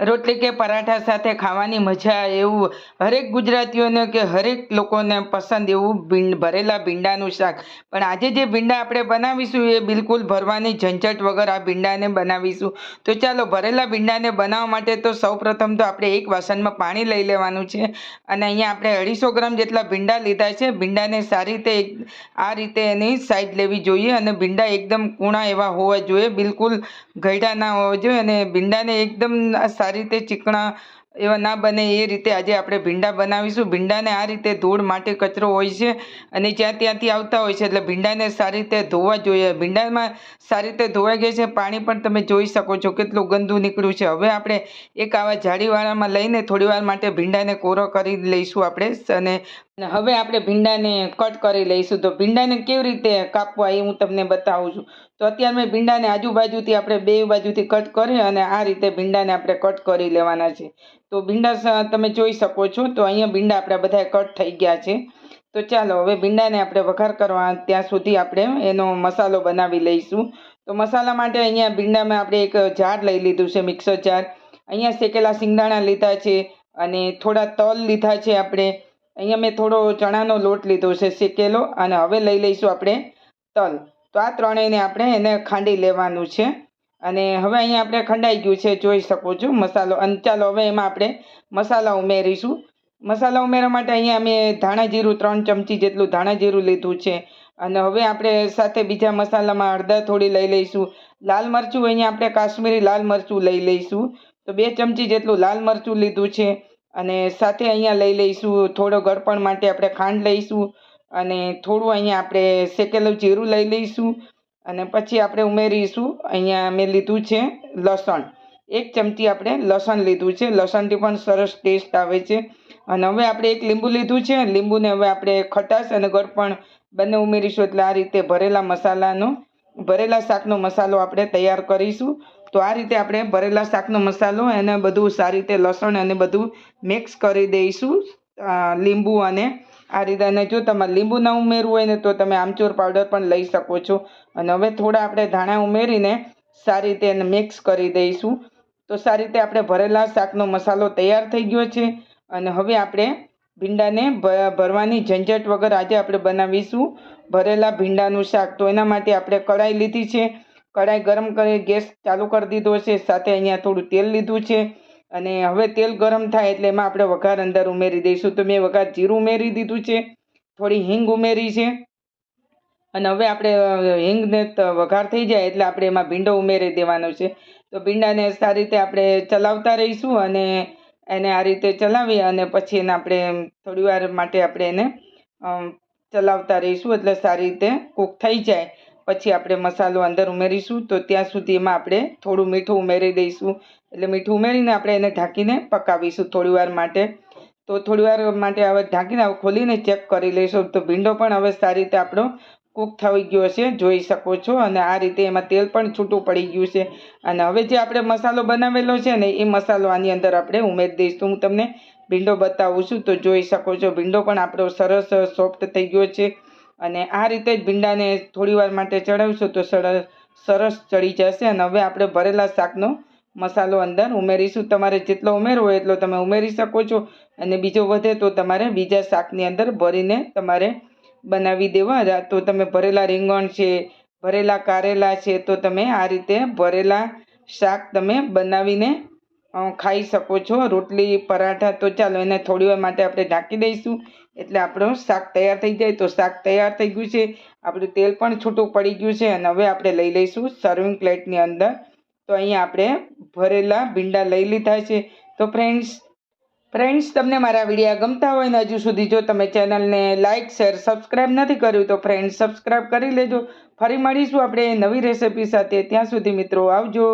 રોટલી કે પરાઠા સાથે ખાવાની મજા એવું હરેક ગુજરાતીઓને કે હરેક લોકોને પસંદ એવું ભીંડ, ભરેલા ભીંડાનું શાક. પણ આજે જે ભીંડા આપણે બનાવીશું એ બિલકુલ ભરવાની ઝંઝટ વગર આ ભીંડાને બનાવીશું. તો ચાલો ભરેલા ભીંડાને બનાવવા માટે તો સૌપ્રથમ તો આપણે એક વાસણમાં પાણી લઈ લેવાનું છે. અને અહીંયા આપણે અઢીસો ગ્રામ જેટલા ભીંડા લીધા છે. ભીંડાને સારી રીતે આ રીતે એની સાઈડ લેવી જોઈએ અને ભીંડા એકદમ કૂણા એવા હોવા જોઈએ. બિલકુલ ગળ્યા ના હોવા જોઈએ અને ભીંડાને એકદમ સારી રીતે ચીકણા એવા ના બને એ રીતે આજે આપણે ભીંડા બનાવીશું. ભીંડાને આ રીતે ધૂળ માટે કચરો હોય છે અને જ્યાં ત્યાંથી આવતા હોય છે એટલે ભીંડાને સારી રીતે ધોવા જોઈએ. ભીંડામાં સારી રીતે ધોવાઈ ગયા છે. પાણી પણ તમે જોઈ શકો છો કેટલું ગંદુ નીકળ્યું છે. હવે આપણે એક આવા જાળીવાળામાં લઈને થોડીવાર માટે ભીંડાને કોરો કરી લઈશું આપણે અને હવે આપણે ભીંડાને કટ કરી લઈશું. તો ભીંડાને કેવી રીતે કાપવા એ હું તમને બતાવું છું. તો અત્યારે મેં ભીંડાને આજુબાજુથી આપણે બે બાજુથી કટ કરી અને આ રીતે ભીંડાને આપણે કટ કરી લેવાના છે. તો ભીંડા તમે જોઈ શકો છો. તો અહીંયા ભીંડા આપણા બધા કટ થઈ ગયા છે. તો ચાલો હવે ભીંડાને આપણે વઘાર કરવા ત્યાં સુધી આપણે એનો મસાલો બનાવી લઈશું. તો મસાલા માટે અહીંયા ભીંડામાં આપણે એક જાર લઈ લીધું છે, મિક્સર જાર. અહીંયા શેકેલા સિંગદાણા લીધા છે અને થોડા તલ લીધા છે આપણે. અહીંયા મેં થોડો ચણાનો લોટ લીધો છે શેકેલો અને હવે લઈ લઈશું આપણે તલ. તો આ ત્રણેયને આપણે એને ખાંડી લેવાનું છે. અને હવે અહીંયા આપણે ખંડાઈ ગયું છે, જોઈ શકો છો, મસાલો, અને ચાલો હવે એમાં આપણે મસાલા ઉમેરીશું. મસાલા ઉમેરવા માટે અહીંયા મેં ધાણા જીરું ત્રણ ચમચી જેટલું ધાણા જીરું લીધું છે. અને હવે આપણે સાથે બીજા મસાલામાં હળદર થોડી લઈ લઈશું. લાલ મરચું અહીંયા આપણે કાશ્મીરી લાલ મરચું લઈ લઈશું. તો બે ચમચી જેટલું લાલ મરચું લીધું છે. અને સાથે અહીંયા લઈ લઈશું થોડો ગળપણ માટે આપણે ખાંડ લઈશું. અને થોડું અહીંયા આપણે શેકેલું જીરું લઈ લઈશું. અને પછી આપણે ઉમેરીશું. અહીંયા મેં લીધું છે લસણ. એક ચમચી આપણે લસણ લીધું છે. લસણથી પણ સરસ ટેસ્ટ આવે છે. અને હવે આપણે એક લીંબુ લીધું છે. લીંબુને હવે આપણે ખટાશ અને ગળપણ બંને ઉમેરીશું એટલે આ રીતે ભરેલા મસાલાનો, ભરેલા શાકનો મસાલો આપણે તૈયાર કરીશું. તો આ રીતે આપણે ભરેલા શાકનો મસાલો એને બધું સારી રીતે લસણ અને બધું મિક્સ કરી દઈશું લીંબુ અને આ રીતે અને જો તમારે લીંબુ ન ઉમેરવું હોય ને તો તમે આમચૂર પાવડર પણ લઈ શકો છો. અને હવે થોડા આપણે ધાણા ઉમેરીને સારી રીતે એને મિક્સ કરી દઈશું. તો સારી રીતે આપણે ભરેલા શાકનો મસાલો તૈયાર થઈ ગયો છે. અને હવે આપણે ભીંડાને ભરવાની ઝંઝટ વગર આજે આપણે બનાવીશું. ભરેલા ભીંડાનું શાક તો એના માટે આપણે કઢાઈ લીધી છે. કઢાઈ ગરમ કરી ગેસ ચાલુ કરી દીધો છે. સાથે અહીંયા થોડું તેલ લીધું છે. અને હવે તેલ ગરમ થાય એટલે એમાં આપણે વઘાર અંદર ઉમેરી દઈશું. તો મેં વઘાર જીરું ઉમેરી દીધું છે, થોડી હિંગ ઉમેરી છે. અને હવે આપણે હિંગને વઘાર થઈ જાય એટલે આપણે એમાં ભીંડો ઉમેરી દેવાનો છે. તો ભીંડાને સારી રીતે આપણે ચલાવતા રહીશું અને એને આ રીતે ચલાવી અને પછી એને આપણે થોડી માટે આપણે એને ચલાવતા રહીશું એટલે સારી રીતે કૂક થઈ જાય. પછી આપણે મસાલો અંદર ઉમેરીશું, તો ત્યાં સુધી એમાં આપણે થોડું મીઠું ઉમેરી દઈશું. એટલે મીઠું ઉમેરીને આપણે એને ઢાંકીને પકાવીશું થોડીવાર માટે. તો થોડીવાર માટે હવે ઢાંકીને હવે ખોલીને ચેક કરી લઈશું. તો ભીંડો પણ હવે સારી રીતે આપણો કૂક થઈ ગયો છે, જોઈ શકો છો. અને આ રીતે એમાં તેલ પણ છૂટું પડી ગયું છે. અને હવે જે આપણે મસાલો બનાવેલો છે ને, એ મસાલો આની અંદર આપણે ઉમેરી દઈશું. હું તમને ભીંડો બતાવું છું, તો જોઈ શકો છો. ભીંડો પણ આપણો સરસ, સોફ્ટ થઈ ગયો છે. અને આ રીતે જ ભીંડાને થોડી વાર માટે ચડાવશું તો સરસ ચડી જશે. અને હવે આપણે ભરેલા શાકનો મસાલો અંદર ઉમેરીશું. તમારે જેટલો ઉમેરવો એટલો તમે ઉમેરી શકો છો. અને બીજો વધે તો તમારે બીજા શાકની અંદર ભરીને તમારે બનાવી દેવા. તો તમે ભરેલા રીંગણ છે, ભરેલા કારેલા છે, તો તમે આ રીતે ભરેલા શાક તમે બનાવીને ખાઈ શકો છો. રોટલી, પરાઠા તો ચાલો એને થોડી વાર માટે આપણે ઢાંકી દઈશું. એટલે આપણું શાક તૈયાર થઈ જાય તો શાક તૈયાર થઈ ગયું છે. આપણું તેલ પણ છૂટું પડી ગયું છે અને હવે આપણે લઈ લઈશું સર્વિંગ પ્લેટની અંદર. તો અહીંયા આપણે ભરેલા ભીંડા લઈ લીધા છે. તો ફ્રેન્ડ્સ ફ્રેન્ડ્સ તમને મારા વિડીયા ગમતા હોય ને હજુ સુધી જો તમે ચેનલને લાઇક શેર સબસ્ક્રાઈબ નથી કર્યું તો ફ્રેન્ડ્સ સબસ્ક્રાઈબ કરી લેજો. ફરી મળીશું આપણે નવી રેસિપી સાથે. ત્યાં સુધી મિત્રો આવજો.